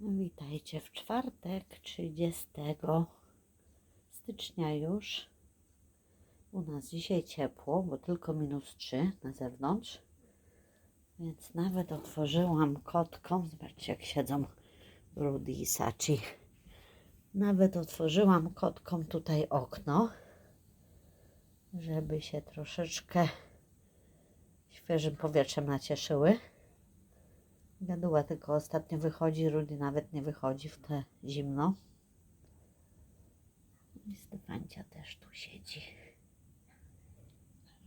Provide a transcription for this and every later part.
Witajcie w czwartek 30 stycznia już. U nas dzisiaj ciepło, bo tylko minus 3 na zewnątrz. Więc nawet otworzyłam kotkom. Zobaczcie, jak siedzą Rudy i Sachi. Nawet otworzyłam kotkom tutaj okno, żeby się troszeczkę świeżym powietrzem nacieszyły. Gaduła tylko ostatnio wychodzi, Rudy nawet nie wychodzi w te zimno. I Stefancia też tu siedzi.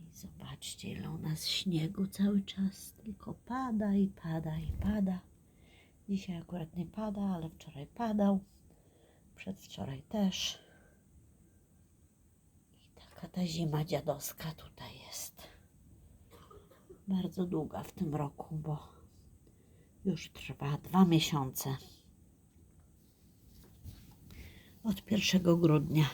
I zobaczcie, ile u nas śniegu cały czas. Tylko pada i pada i pada. Dzisiaj akurat nie pada, ale wczoraj padał. Przedwczoraj też. I taka ta zima dziadowska tutaj jest. Bardzo długa w tym roku, bo już trwa dwa miesiące. Od 1 grudnia.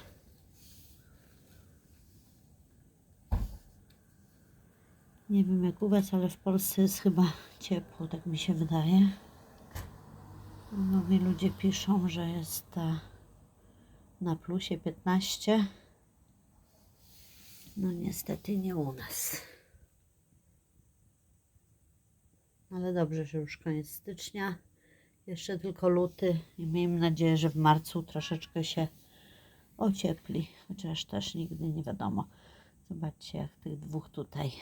Nie wiem jak u Was, ale w Polsce jest chyba ciepło, tak mi się wydaje. Nowi ludzie piszą, że jest ta na plusie 15. No niestety nie u nas. Ale dobrze, że już koniec stycznia. Jeszcze tylko luty i miejmy nadzieję, że w marcu troszeczkę się ociepli. Chociaż też nigdy nie wiadomo. Zobaczcie, jak tych dwóch tutaj.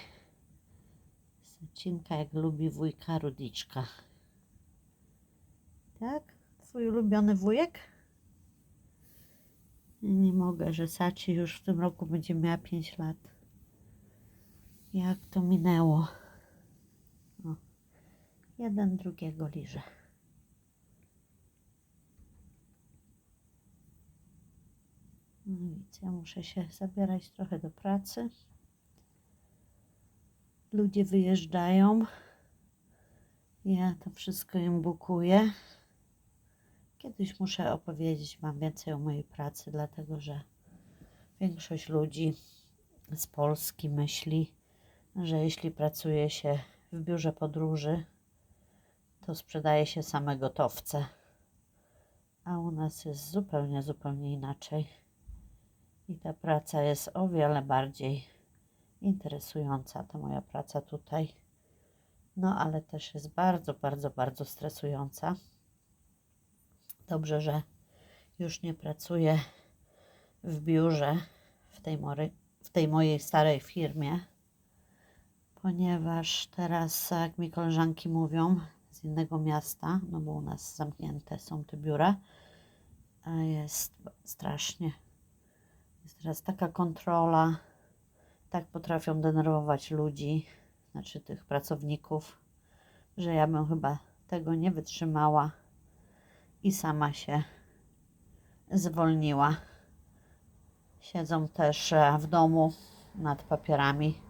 Sacinka jak lubi wujka Rudiczka. Tak? Twój ulubiony wujek? Nie mogę, że Saci już w tym roku będzie miała 5 lat. Jak to minęło. Jeden drugiego liże. No nic, ja muszę się zabierać trochę do pracy. Ludzie wyjeżdżają. Ja to wszystko im bukuję. Kiedyś muszę opowiedzieć Wam więcej o mojej pracy, dlatego że większość ludzi z Polski myśli, że jeśli pracuje się w biurze podróży, to sprzedaje się same gotowce. A u nas jest zupełnie, zupełnie inaczej. I ta praca jest o wiele bardziej interesująca, ta moja praca tutaj. No, ale też jest bardzo, bardzo, bardzo stresująca. Dobrze, że już nie pracuję w biurze w tej, mory, w tej mojej starej firmie, ponieważ teraz, jak mi koleżanki mówią z innego miasta, no bo u nas zamknięte są te biura, a jest strasznie. Jest teraz taka kontrola, tak potrafią denerwować ludzi, znaczy tych pracowników, że ja bym chyba tego nie wytrzymała i sama się zwolniła. Siedzą też e, w domu nad papierami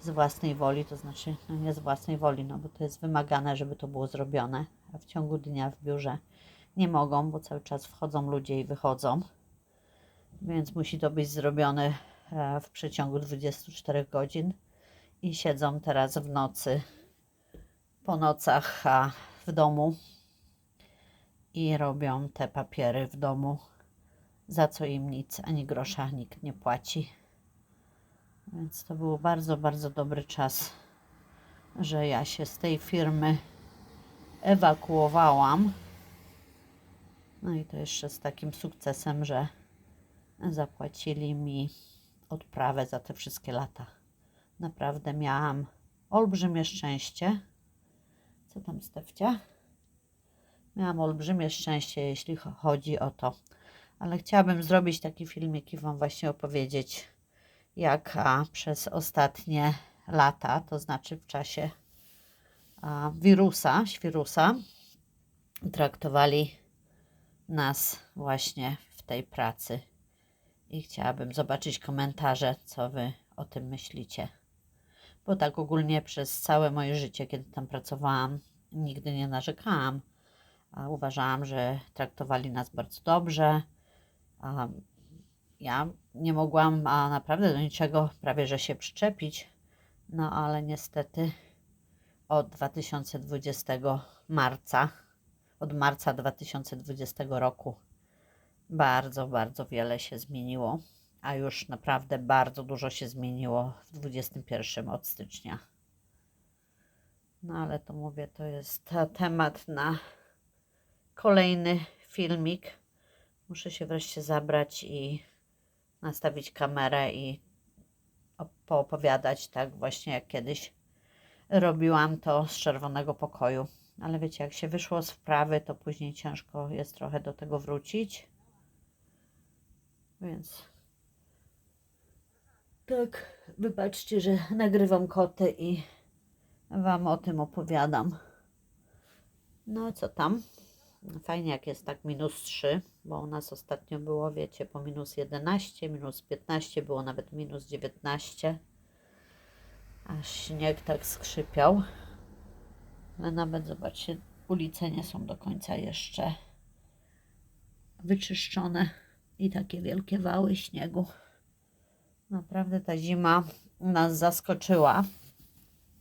z własnej woli, to znaczy no nie z własnej woli, no bo to jest wymagane, żeby to było zrobione, a w ciągu dnia w biurze nie mogą, bo cały czas wchodzą ludzie i wychodzą, więc musi to być zrobione e, w przeciągu 24 godzin i siedzą teraz w nocy, po nocach a w domu i robią te papiery w domu, za co im nic, ani grosza nikt nie płaci. Więc to był bardzo, bardzo dobry czas, że ja się z tej firmy ewakuowałam. No i to jeszcze z takim sukcesem, że zapłacili mi odprawę za te wszystkie lata. Naprawdę miałam olbrzymie szczęście. Co tam, Stefcia? Miałam olbrzymie szczęście, jeśli cho- chodzi o to. Ale chciałabym zrobić taki filmik i Wam właśnie opowiedzieć, jak a, przez ostatnie lata, to znaczy w czasie wirusa, świrusa, traktowali nas właśnie w tej pracy. I chciałabym zobaczyć komentarze, co Wy o tym myślicie. Bo tak ogólnie przez całe moje życie, kiedy tam pracowałam, nigdy nie narzekałam. A uważałam, że traktowali nas bardzo dobrze. Ja nie mogłam a naprawdę do niczego prawie że się przyczepić. No ale niestety od 2020 marca od marca 2020 roku. Bardzo, bardzo wiele się zmieniło, a już naprawdę bardzo dużo się zmieniło w 21 od stycznia. No ale to mówię, to jest temat na kolejny filmik. Muszę się wreszcie zabrać i nastawić kamerę i op- poopowiadać tak właśnie jak kiedyś robiłam to z czerwonego pokoju. Ale wiecie, jak się wyszło z wprawy, to później ciężko jest trochę do tego wrócić. Więc tak, wybaczcie, że nagrywam koty i Wam o tym opowiadam. No co tam? Fajnie jak jest tak minus 3, bo u nas ostatnio było, wiecie, po minus 11, minus 15, było nawet minus 19. Aż śnieg tak skrzypiał. Ale nawet zobaczcie, ulice nie są do końca jeszcze wyczyszczone i takie wielkie wały śniegu. Naprawdę ta zima nas zaskoczyła,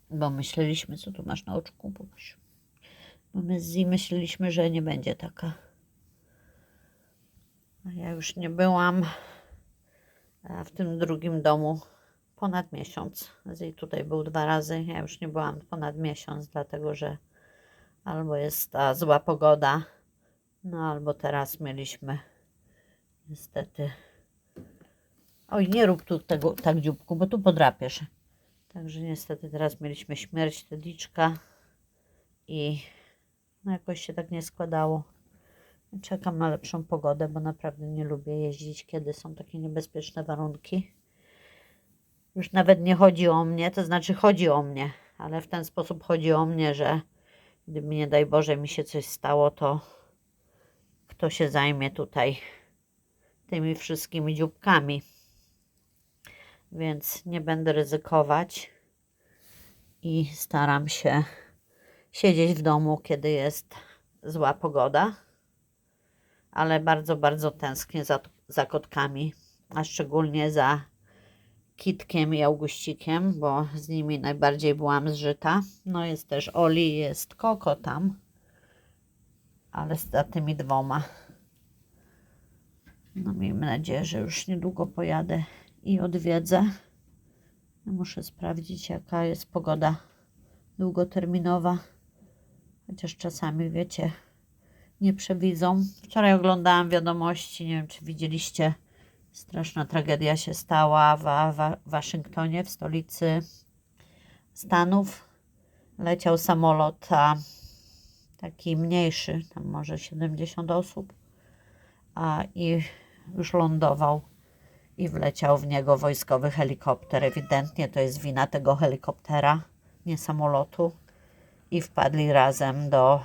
bo myśleliśmy, co tu masz na oczku? Bo my z Zi myśleliśmy, że nie będzie taka. Ja już nie byłam e, w tym drugim domu ponad miesiąc. Zi tutaj był dwa razy, ja już nie byłam ponad miesiąc, dlatego że albo jest ta zła pogoda, no albo teraz mieliśmy niestety. Oj, nie rób tu tego tak dzióbku, bo tu podrapiesz. Także niestety teraz mieliśmy śmierć Tediczka i no jakoś się tak nie składało. Czekam na lepszą pogodę, bo naprawdę nie lubię jeździć, kiedy są takie niebezpieczne warunki. Już nawet nie chodzi o mnie, to znaczy chodzi o mnie, ale w ten sposób chodzi o mnie, że gdyby nie daj Boże mi się coś stało, to kto się zajmie tutaj tymi wszystkimi dzióbkami. Więc nie będę ryzykować i staram się siedzieć w domu, kiedy jest zła pogoda. Ale bardzo, bardzo tęsknię za, za kotkami, a szczególnie za Kitkiem i Auguścikiem, bo z nimi najbardziej byłam zżyta. No jest też Oli, jest Koko tam, ale za tymi dwoma. No miejmy nadzieję, że już niedługo pojadę i odwiedzę. Muszę sprawdzić, jaka jest pogoda długoterminowa. Chociaż czasami, wiecie, nie przewidzą. Wczoraj oglądałam wiadomości, nie wiem, czy widzieliście, straszna tragedia się stała w, Waszyngtonie, w stolicy Stanów. Leciał samolot, a taki mniejszy, tam może 70 osób, a i już lądował i wleciał w niego wojskowy helikopter. Ewidentnie to jest wina tego helikoptera, nie samolotu. I wpadli razem do,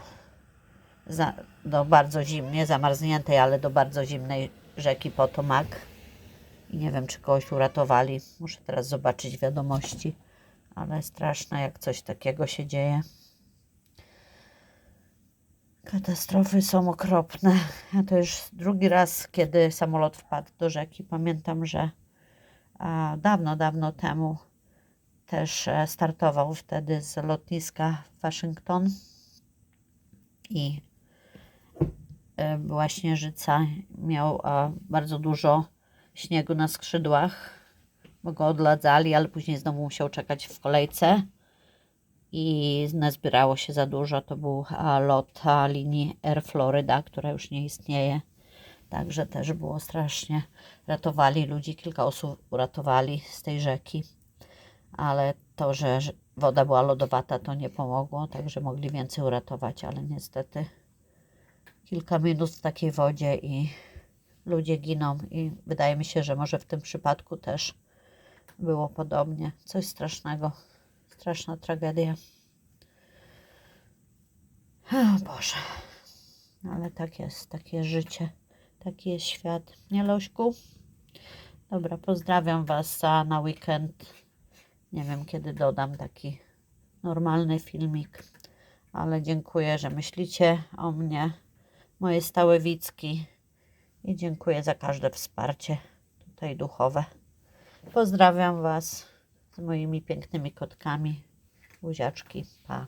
za, do bardzo zimnej, zamarzniętej, ale do bardzo zimnej rzeki Potomac. I nie wiem, czy kogoś uratowali. Muszę teraz zobaczyć wiadomości, ale straszne, jak coś takiego się dzieje. Katastrofy są okropne. Ja to już drugi raz, kiedy samolot wpadł do rzeki. Pamiętam, że a, dawno, dawno temu też e, startował wtedy z lotniska Waszyngton i była śnieżyca. Miał a, bardzo dużo śniegu na skrzydłach, bo go odladzali, ale później znowu musiał czekać w kolejce i nazbierało się za dużo. To był a, lot linii Air Florida, która już nie istnieje. Także też było strasznie. Ratowali ludzi, kilka osób uratowali z tej rzeki, ale to, że woda była lodowata, to nie pomogło, także mogli więcej uratować, ale niestety kilka minut w takiej wodzie i ludzie giną. I wydaje mi się, że może w tym przypadku też było podobnie. Coś strasznego straszna tragedia. O Boże. Ale tak jest, takie życie, taki jest świat. Nie, Lośku? Dobra, pozdrawiam Was na weekend. Nie wiem, kiedy dodam taki normalny filmik, ale dziękuję, że myślicie o mnie, moje stałe widzki i dziękuję za każde wsparcie tutaj duchowe. Pozdrawiam Was z moimi pięknymi kotkami. Buziaczki. Pa.